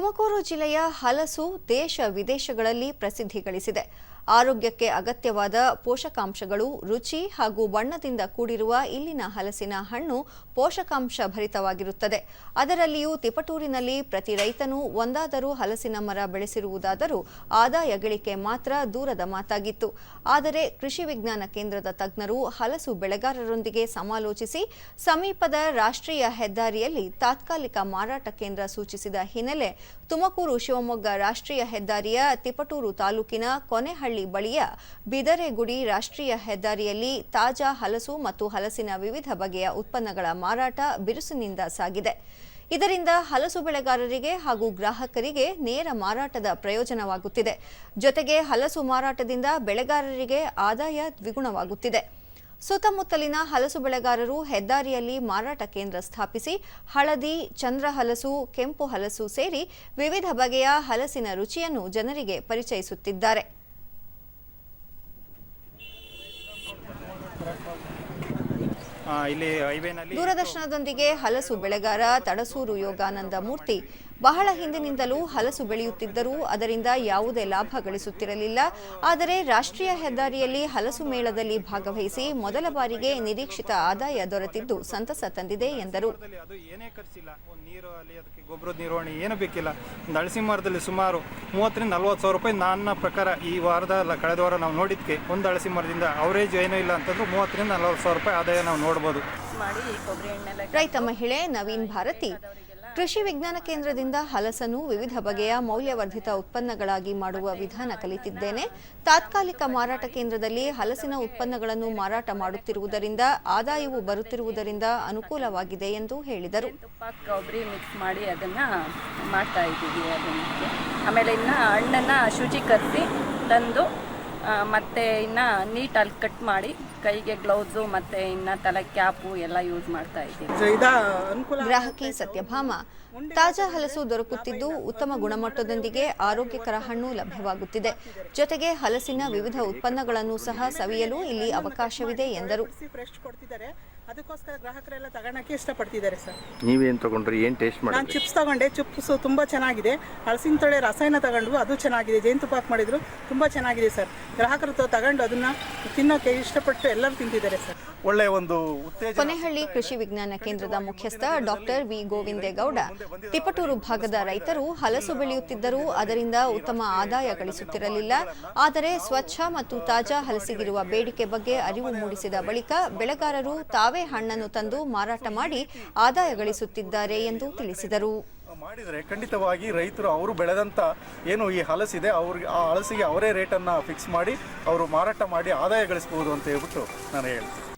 ತುಮಕೂರು ಜಿಲ್ಲೆಯ ಹಲಸು ದೇಶ ವಿದೇಶಗಳಲ್ಲಿ ಪ್ರಸಿದ್ಧಿ ಗಳಿಸಿದೆ ಆರೋಗ್ಯಕ್ಕೆ ಅಗತ್ಯವಾದ ಪೋಷಕಾಂಶಗಳು, ರುಚಿ ಹಾಗೂ ಬಣ್ಣದಿಂದ ಕೂಡಿರುವ ಇಲ್ಲಿನ ಹಲಸಿನ ಹಣ್ಣು ಪೋಷಕಾಂಶ ಭರಿತವಾಗಿರುತ್ತದೆ. ಅದರಲ್ಲಿಯೂ ತಿಪಟೂರಿನಲ್ಲಿ ಪ್ರತಿ ರೈತನೂ ಒಂದಾದರೂ ಹಲಸಿನ ಮರ ಬೆಳೆಸಿರುವುದಾದರೂ ಆದಾಯ ಗಳಿಕೆ ಮಾತ್ರ ದೂರದ ಮಾತಾಗಿತ್ತು. ಆದರೆ ಕೃಷಿ ವಿಜ್ಞಾನ ಕೇಂದ್ರದ ತಜ್ಞರು ಹಲಸು ಬೆಳೆಗಾರರೊಂದಿಗೆ ಸಮಾಲೋಚಿಸಿ, ಸಮೀಪದ ರಾಷ್ಟ್ರೀಯ ಹೆದ್ದಾರಿಯಲ್ಲಿ ತಾತ್ಕಾಲಿಕ ಮಾರಾಟ ಕೇಂದ್ರ ಸೂಚಿಸಿದ ಹಿನ್ನೆಲೆ ತುಮಕೂರು ಶಿವಮೊಗ್ಗ ರಾಷ್ಟ್ರೀಯ ಹೆದ್ದಾರಿಯ ತಿಪಟೂರು ತಾಲೂಕಿನ ಕೊನೆಹಳ್ಳಿ ಬಳಿಯ ಬಿದರೆಗುಡಿ ರಾಷ್ಟ್ರೀಯ ಹೆದ್ದಾರಿಯಲ್ಲಿ ತಾಜಾ ಹಲಸು ಮತ್ತು ಹಲಸಿನ ವಿವಿಧ ಬಗೆಯ ಉತ್ಪನ್ನಗಳ ಮಾರಾಟ ಬಿರುಸಿನಿಂದ ಸಾಗಿದೆ. ಇದರಿಂದ ಹಲಸು ಬೆಳೆಗಾರರಿಗೆ ಹಾಗೂ ಗ್ರಾಹಕರಿಗೆ ನೇರ ಮಾರಾಟದ ಪ್ರಯೋಜನವಾಗುತ್ತಿದೆ. ಜೊತೆಗೆ ಹಲಸು ಮಾರಾಟದಿಂದ ಬೆಳೆಗಾರರಿಗೆ ಆದಾಯ ದ್ವಿಗುಣವಾಗುತ್ತಿದೆ. ಸುತ್ತಮುತ್ತಲಿನ ಹಲಸು ಬೆಳೆಗಾರರು ಹೆದ್ದಾರಿಯಲ್ಲಿ ಮಾರಾಟ ಕೇಂದ್ರ ಸ್ಥಾಪಿಸಿ ಹಳದಿ ಚಂದ್ರ ಹಲಸು ಕೆಂಪು ಹಲಸು ಸೇರಿ ವಿವಿಧ ಬಗೆಯ ಹಲಸಿನ ರುಚಿಯನ್ನು ಜನರಿಗೆ ಪರಿಚಯಿಸುತ್ತಿದ್ದಾರೆ. ದೂರದರ್ಶನದೊಂದಿಗೆ ಹಲಸು ಬೆಳೆಗಾರ ತಡಸೂರು ಯೋಗಾನಂದ ಮೂರ್ತಿ ಬಹಳ ಹಿಂದಿನಿಂದಲೂ ಹಲಸು ಬೆಳೆಯುತ್ತಿದ್ದರೂ ಅದರಿಂದ ಯಾವುದೇ ಲಾಭ ಗಳಿಸುತ್ತಿರಲಿಲ್ಲ. ಆದರೆ ರಾಷ್ಟ್ರೀಯ ಹೆದ್ದಾರಿಯಲ್ಲಿ ಹಲಸು ಮೇಳದಲ್ಲಿ ಭಾಗವಹಿಸಿ ಮೊದಲ ಬಾರಿಗೆ ನಿರೀಕ್ಷಿತ ಆದಾಯ ದೊರೆತಿದ್ದು ಸಂತಸ ತಂದಿದೆ ಎಂದರು. ಮರದಲ್ಲಿ ಅದು ಏನೇ ಖರ್ಚಿಲ್ಲ ಒಂದು ನೀರು ಅಲ್ಲಿ ಅದಕ್ಕೆ ಗೊಬ್ಬರದ ನಿರ್ವಹಣೆ ಏನು ಬೇಕಿಲ್ಲ. ಒಂದು ಮರದಲ್ಲಿ ಸುಮಾರು ಮೂವತ್ತರಿಂದ ನಲ್ವತ್ತು ಸಾವಿರ ರೂಪಾಯಿ ನನ್ನ ಪ್ರಕಾರ ಈ ವಾರದ ಅಲ್ಲ ಕಳೆದ ವಾರ ನಾವು ನೋಡಿದ್ಕೆ ಒಂದು ಹಲಸಿ ಮರದಿಂದ ಅವರೇಜ್ ಏನೂ ಇಲ್ಲ ಅಂತಂದ್ರೆ ಮೂವತ್ತರಿಂದ ನಲ್ವತ್ತು ಸಾವಿರ ರೂಪಾಯಿ ಆದಾಯ ನಾವು ನೋಡ್ಬೋದು. ರೈತ ಮಹಿಳೆ ನವೀನ್ ಭಾರತಿ ಕೃಷಿ ವಿಜ್ಞಾನ ಕೇಂದ್ರದಿಂದ ಹಲಸನ್ನು ವಿವಿಧ ಬಗೆಯ ಮೌಲ್ಯವರ್ಧಿತ ಉತ್ಪನ್ನಗಳಾಗಿ ಮಾಡುವ ವಿಧಾನ ಕಲಿತಿದ್ದೇನೆ. ತಾತ್ಕಾಲಿಕ ಮಾರಾಟ ಕೇಂದ್ರದಲ್ಲಿ ಹಲಸಿನ ಉತ್ಪನ್ನಗಳನ್ನು ಮಾರಾಟ ಮಾಡುತ್ತಿರುವುದರಿಂದ, ಆದಾಯವು ಬರುತ್ತಿರುವುದರಿಂದ ಅನುಕೂಲವಾಗಿದೆ ಎಂದು ಹೇಳಿದರು. ಕೊಬ್ಬರಿ ಮಿಕ್ಸ್ ಮಾಡಿ ಅದನ್ನು ಮಾಡ್ತಾ ಇದ್ದೀವಿ ಆಮೇಲೆ ಇನ್ನು ಹಣ್ಣನ್ನು ಶುಚೀಕರಿಸಿ ತಂದು ಮತ್ತೆ ಇನ್ನು ನೀಟಾಗಿ ಕಟ್ ಮಾಡಿ ಕೈಗೆ ಗ್ಲೌಸು ಮತ್ತು ಇನ್ನು ತಲೆ ಕ್ಯಾಪು ಎಲ್ಲ ಯೂಸ್ ಮಾಡ್ತಾ ಇದ್ದೀವಿ ಇದ ಅನುಕೂಲ ಗ್ರಾಹಕಿ ಸತ್ಯಭಾಮ. ತಾಜಾ ಹಲಸು ದೊರಕುತ್ತಿದ್ದು ಉತ್ತಮ ಗುಣಮಟ್ಟದೊಂದಿಗೆ ಆರೋಗ್ಯಕರ ಹಣ್ಣು ಲಭ್ಯವಾಗುತ್ತಿದೆ. ಜೊತೆಗೆ ಹಲಸಿನ ವಿವಿಧ ಉತ್ಪನ್ನಗಳನ್ನು ಸಹ ಸವಿಯಲು ಇಲ್ಲಿ ಅವಕಾಶವಿದೆ ಎಂದರು. ಅದಕ್ಕೋಸ್ಕರ ಗ್ರಾಹಕರೆಲ್ಲ ತಗೊಳಕ್ಕೆ ಇಷ್ಟಪಡ್ತಿದ್ದಾರೆ ಸರ್. ನೀವೇನು ತಗೊಂಡ್ರಿ ಏನು ಟೇಸ್ಟ್ ನಾನು ಮಾಡಿದ್ರಿ ಚಿಪ್ಸ್ ತಗೊಂಡೆ ಚಿಪ್ಸ್ ತುಂಬ ಚೆನ್ನಾಗಿದೆ. ಹಲಸಿನ ತೊಳೆ ರಸಾಯನ ತಗೊಂಡು ಅದು ಚೆನ್ನಾಗಿದೆ. ಜೇನುತುಪ್ಪ ಹಾಕಿ ಮಾಡಿದ್ರು ತುಂಬ ಚೆನ್ನಾಗಿದೆ ಸರ್. ಗ್ರಾಹಕರು ತ- ತಗೊಂಡು ಅದನ್ನ ತಿನ್ನೋಕೆ ಇಷ್ಟಪಟ್ಟು ಎಲ್ಲರೂ ತಿಂತಿದ್ದಾರೆ ಸರ್. ಒಳ್ಳೆಯ ಒಂದು ಉತ್ತೇಜನ ಕೊನೆಹಳ್ಳಿ ಕೃಷಿ ವಿಜ್ಞಾನ ಕೇಂದ್ರದ ಮುಖ್ಯಸ್ಥ ಡಾಕ್ಟರ್ ವಿ ಗೋವಿಂದೇಗೌಡ ತಿಪಟೂರು ಭಾಗದ ರೈತರು ಹಲಸು ಬೆಳೆಯುತ್ತಿದ್ದರೂ ಅದರಿಂದ ಉತ್ತಮ ಆದಾಯ ಗಳಿಸುತ್ತಿರಲಿಲ್ಲ. ಆದರೆ ಸ್ವಚ್ಛ ಮತ್ತು ತಾಜಾ ಹಲಸಿಗಿರುವ ಬೇಡಿಕೆ ಬಗ್ಗೆ ಅರಿವು ಮೂಡಿಸಿದ ಬಳಿಕ ಬೆಳೆಗಾರರು ತಾವೇ ಹಣ್ಣನ್ನು ತಂದು ಮಾರಾಟ ಮಾಡಿ ಆದಾಯ ಗಳಿಸುತ್ತಿದ್ದಾರೆ ಎಂದು ತಿಳಿಸಿದರು. ಮಾಡಿದರೆ ಖಂಡಿತವಾಗಿ ರೈತರು ಅವರು ಬೆಳೆದಂಥ ಏನು ಈ ಹಲಸಿದೆ, ಅವ್ರಿಗೆ ಆ ಹಲಸಿಗೆ ಅವರೇ ರೇಟನ್ನು ಫಿಕ್ಸ್ ಮಾಡಿ, ಅವರು ಮಾರಾಟ ಮಾಡಿ ಆದಾಯ ಗಳಿಸ್ಬೋದು ಅಂತ ಹೇಳ್ಬಿಟ್ಟು ನಾನು ಹೇಳ್ತೀನಿ.